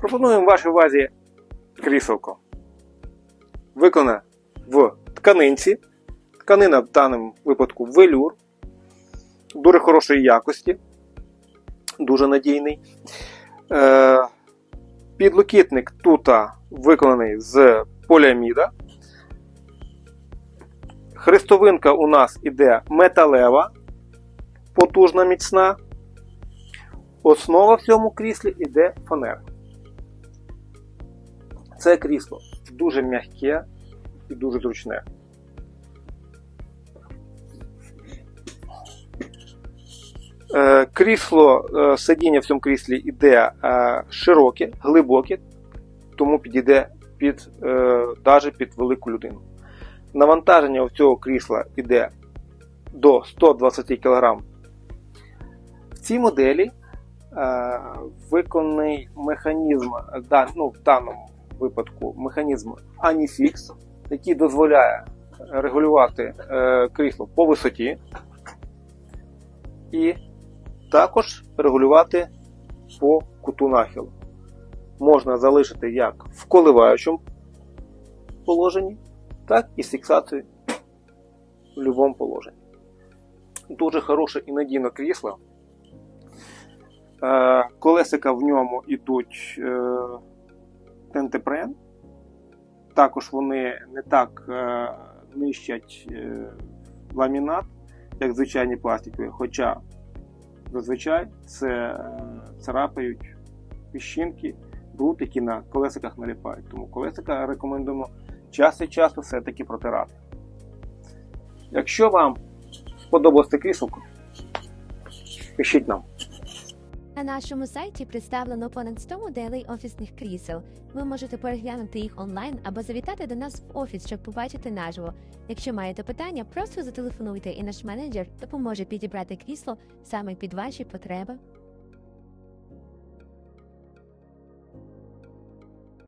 Пропонуємо вашій увазі кріселко. Виконане в тканинці. Тканина в даному випадку велюр. Дуже хорошої якості. Дуже надійний. Е, підлокітник тут виконаний з поліаміда. Хрестовинка у нас іде металева, потужна міцна. Основа в цьому кріслі іде фанера. Це крісло дуже м'яке і дуже зручне. Е, Крісло, е, сидіння в цьому кріслі іде е, широке, глибоке, тому підійде під, даже під велику людину. Навантаження у цього крісла йде до 120 кг. В цій моделі виконаний механізм, ну, в даному випадку механізм Anifix, який дозволяє регулювати е, крісло по висоті і також регулювати по куту нахилу. Можна залишити як в коливаючому положенні, так і з фіксацією в будь-якому положенні. Дуже хороше і надійне крісло. Е, Колесика в ньому йдуть е, тентепрен. Також вони не так е, нищать е, ламінат, як звичайні пластикові, хоча зазвичай це е, царапають піщинки, бруд, які на колесиках наліпають. Тому колесика рекомендуємо час від часу все-таки протирати. Якщо вам сподобалось це кріселко, пишіть нам. На нашому сайті представлено понад 100 моделей офісних крісел. Ви можете переглянути їх онлайн або завітати до нас в офіс, щоб побачити наживо. Якщо маєте питання, просто зателефонуйте, і наш менеджер допоможе підібрати крісло саме під ваші потреби.